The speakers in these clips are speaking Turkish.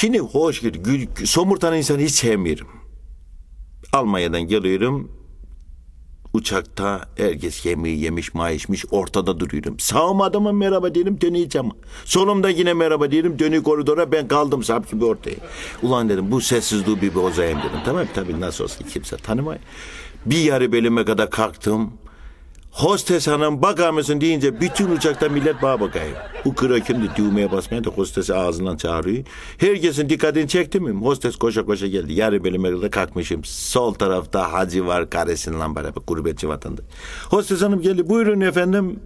Şimdi hoş. Gül- Somurtan insanı hiç sevmiyorum. Almanya'dan geliyorum. Uçakta herkes yemeği yemiş, ma içmiş, ortada duruyorum. Sağıma adama merhaba diyelim, döneceğim. Solumda yine merhaba diyelim, dönüyor koridora, ben kaldım sap gibi ortaya. Ulan dedim, bu sessizliği bir bozayım dedim. Tamam tabii nasıl olsa kimse tanımay. Bir yarı bölüme kadar kalktım. Hostes hanım bakar mısın deyince bütün uçakta millet bana bakıyor. Bu kırakım da düğmeye basmaya da hostesi ağzından çağırıyor. Herkesin dikkatini çekti mi? Hostes koşa koşa geldi. Yarı bölüme kadar kalkmışım. Sol tarafta hacı var karesinden beraber gurbetçi vatandaş. Hostes hanım geldi. Buyurun efendim.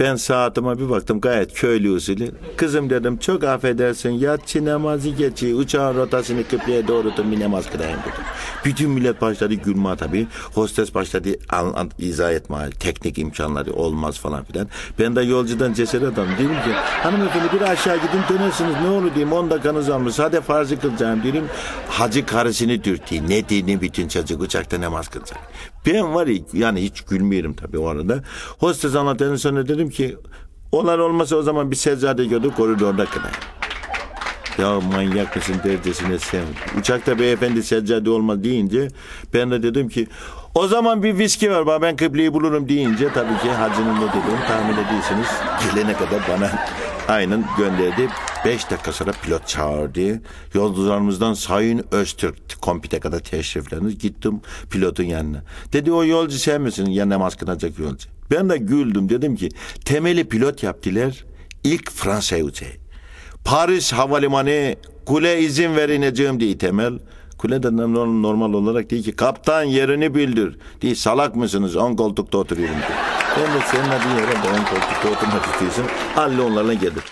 Ben saatime bir baktım gayet köylü usulü. Kızım dedim çok affedersin yatsı namazı geçi uçağın rotasını kıbleye doğrultun bir namaz kılayım dedim. Bütün millet başladı gülme tabii. Hostes başladı an, an, izah etme teknik imkanları olmaz falan filan. Ben de yolcudan cesaret adam dedim ki hanımefendi bir aşağı gidin dönersiniz ne olur diyeyim 10 dakikanız almış hadi farzı kılacağım dedim. Hacı karısını dürttü ne dini bütün çocuk uçakta namaz kılacak. Ben var ya yani hiç gülmüyorum tabii o arada. Hostes anlatanın sonra dedim ki onlar olmasa o zaman bir seccade gördük koridorda kılar. Ya manyak mısın dercesine sen. Uçakta beyefendi seccade olmaz deyince ben de dedim ki o zaman bir viski ver bana ben kıbleyi bulurum deyince tabii ki hacının ne dediğini tahmin ediyorsunuz. Gelene kadar bana aynen gönderdi. Beş dakika sonra pilot çağırdı. Yolcularımızdan Sayın Öztürk kompite kadar teşrifleriniz. Gittim pilotun yanına. Dedi o yolcu sen misin? Ya namaz kılacak yolcu. Ben de güldüm. Dedim ki temeli pilot yaptılar. İlk Fransa'ya uçağı. Paris Havalimanı kule izin verin diye temel. Kule de normal, olarak değil ki kaptan yerini bildir. Diye salak mısınız? On koltukta oturuyorum diye. Ben de seninle bir yere de on koltukta oturmak istiyorsun. Halle onlarla gelir.